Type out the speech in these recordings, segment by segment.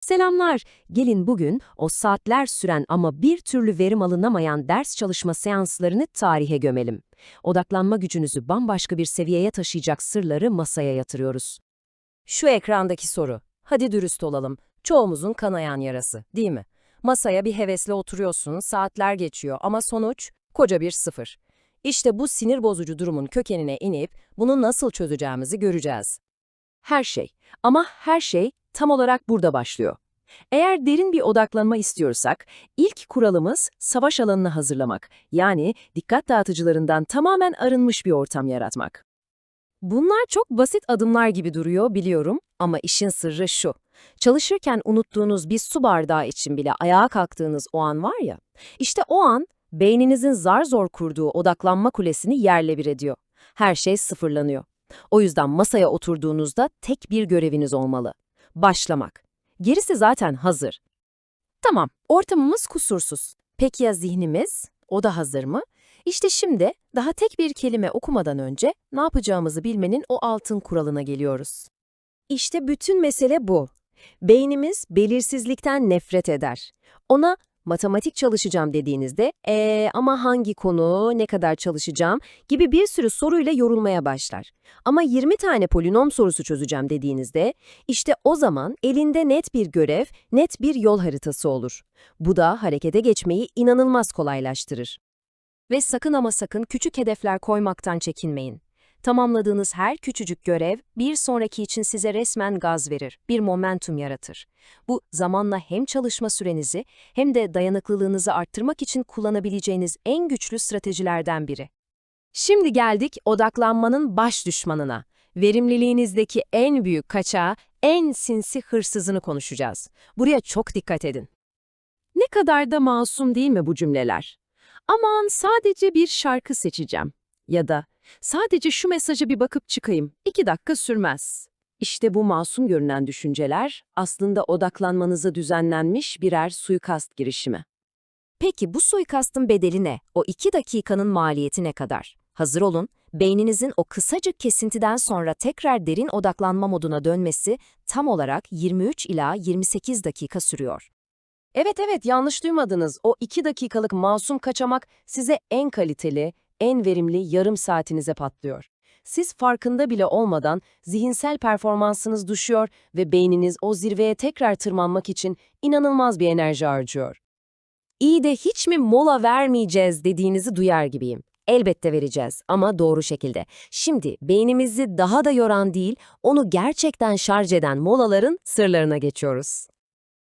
Selamlar. Gelin bugün o saatler süren ama bir türlü verim alınamayan ders çalışma seanslarını tarihe gömelim. Odaklanma gücünüzü bambaşka bir seviyeye taşıyacak sırları masaya yatırıyoruz. Şu ekrandaki soru. Hadi dürüst olalım. Çoğumuzun kanayan yarası, değil mi? Masaya bir hevesle oturuyorsun, saatler geçiyor ama sonuç koca bir sıfır. İşte bu sinir bozucu durumun kökenine inip bunu nasıl çözeceğimizi göreceğiz. Her şey ama her şey tam olarak burada başlıyor. Eğer derin bir odaklanma istiyorsak, ilk kuralımız savaş alanını hazırlamak, yani dikkat dağıtıcılarından tamamen arınmış bir ortam yaratmak. Bunlar çok basit adımlar gibi duruyor biliyorum ama işin sırrı şu. Çalışırken unuttuğunuz bir su bardağı için bile ayağa kalktığınız o an var ya, işte o an beyninizin zar zor kurduğu odaklanma kulesini yerle bir ediyor. Her şey sıfırlanıyor. O yüzden masaya oturduğunuzda tek bir göreviniz olmalı. Başlamak. Gerisi zaten hazır. Tamam, ortamımız kusursuz. Peki ya zihnimiz? O da hazır mı? İşte şimdi daha tek bir kelime okumadan önce ne yapacağımızı bilmenin o altın kuralına geliyoruz. İşte bütün mesele bu. Beynimiz belirsizlikten nefret eder. Ona matematik çalışacağım dediğinizde, ee ama hangi konu, ne kadar çalışacağım gibi bir sürü soruyla yorulmaya başlar. Ama 20 tane polinom sorusu çözeceğim dediğinizde, işte o zaman elinde net bir görev, net bir yol haritası olur. Bu da harekete geçmeyi inanılmaz kolaylaştırır. Ve sakın ama sakın küçük hedefler koymaktan çekinmeyin. Tamamladığınız her küçücük görev bir sonraki için size resmen gaz verir, bir momentum yaratır. Bu zamanla hem çalışma sürenizi hem de dayanıklılığınızı arttırmak için kullanabileceğiniz en güçlü stratejilerden biri. Şimdi geldik odaklanmanın baş düşmanına. Verimliliğinizdeki en büyük kaçağı, en sinsi hırsızını konuşacağız. Buraya çok dikkat edin. Ne kadar da masum değil mi bu cümleler? Aman sadece bir şarkı seçeceğim. Ya da sadece şu mesaja bir bakıp çıkayım, iki dakika sürmez. İşte bu masum görünen düşünceler aslında odaklanmanıza düzenlenmiş birer suikast girişimi. Peki bu suikastın bedeli ne? O iki dakikanın maliyeti ne kadar? Hazır olun, beyninizin o kısacık kesintiden sonra tekrar derin odaklanma moduna dönmesi tam olarak 23 ila 28 dakika sürüyor. Evet evet yanlış duymadınız. O iki dakikalık masum kaçamak size en kaliteli, en verimli yarım saatinize patlıyor. Siz farkında bile olmadan zihinsel performansınız düşüyor ve beyniniz o zirveye tekrar tırmanmak için inanılmaz bir enerji harcıyor. İyi de hiç mi mola vermeyeceğiz dediğinizi duyar gibiyim. Elbette vereceğiz ama doğru şekilde. Şimdi beynimizi daha da yoran değil, onu gerçekten şarj eden molaların sırlarına geçiyoruz.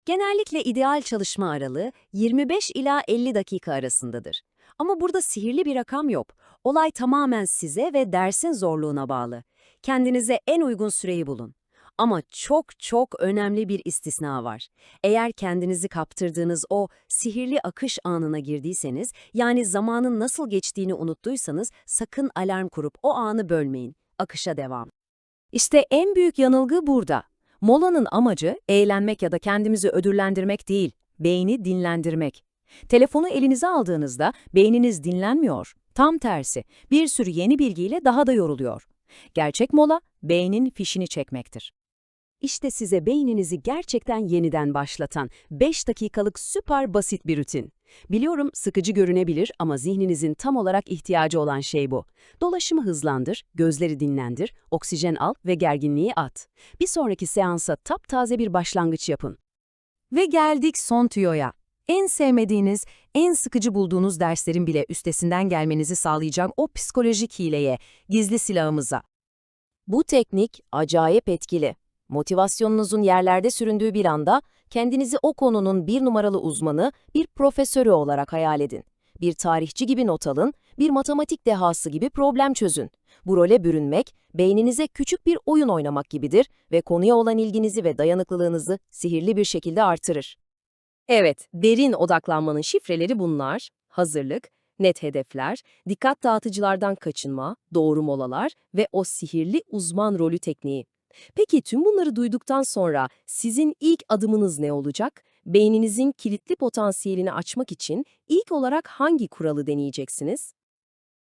Genellikle ideal çalışma aralığı 25 ila 50 dakika arasındadır. Ama burada sihirli bir rakam yok. Olay tamamen size ve dersin zorluğuna bağlı. Kendinize en uygun süreyi bulun. Ama çok çok önemli bir istisna var. Eğer kendinizi kaptırdığınız o sihirli akış anına girdiyseniz, yani zamanın nasıl geçtiğini unuttuysanız sakın alarm kurup o anı bölmeyin. Akışa devam. İşte en büyük yanılgı burada. Molanın amacı eğlenmek ya da kendimizi ödüllendirmek değil, beyni dinlendirmek. Telefonu elinize aldığınızda beyniniz dinlenmiyor. Tam tersi, bir sürü yeni bilgiyle daha da yoruluyor. Gerçek mola, beynin fişini çekmektir. İşte size beyninizi gerçekten yeniden başlatan 5 dakikalık süper basit bir rutin. Biliyorum sıkıcı görünebilir ama zihninizin tam olarak ihtiyacı olan şey bu. Dolaşımı hızlandır, gözleri dinlendir, oksijen al ve gerginliği at. Bir sonraki seansa taptaze bir başlangıç yapın. Ve geldik son tüyoya. En sevmediğiniz, en sıkıcı bulduğunuz derslerin bile üstesinden gelmenizi sağlayacak o psikolojik hileye, gizli silahımıza. Bu teknik acayip etkili. Motivasyonunuzun yerlerde süründüğü bir anda kendinizi o konunun bir numaralı uzmanı, bir profesörü olarak hayal edin. Bir tarihçi gibi not alın, bir matematik dehası gibi problem çözün. Bu role bürünmek, beyninize küçük bir oyun oynamak gibidir ve konuya olan ilginizi ve dayanıklılığınızı sihirli bir şekilde artırır. Evet, derin odaklanmanın şifreleri bunlar. Hazırlık, net hedefler, dikkat dağıtıcılardan kaçınma, doğru molalar ve o sihirli uzman rolü tekniği. Peki tüm bunları duyduktan sonra sizin ilk adımınız ne olacak? Beyninizin kilitli potansiyelini açmak için ilk olarak hangi kuralı deneyeceksiniz?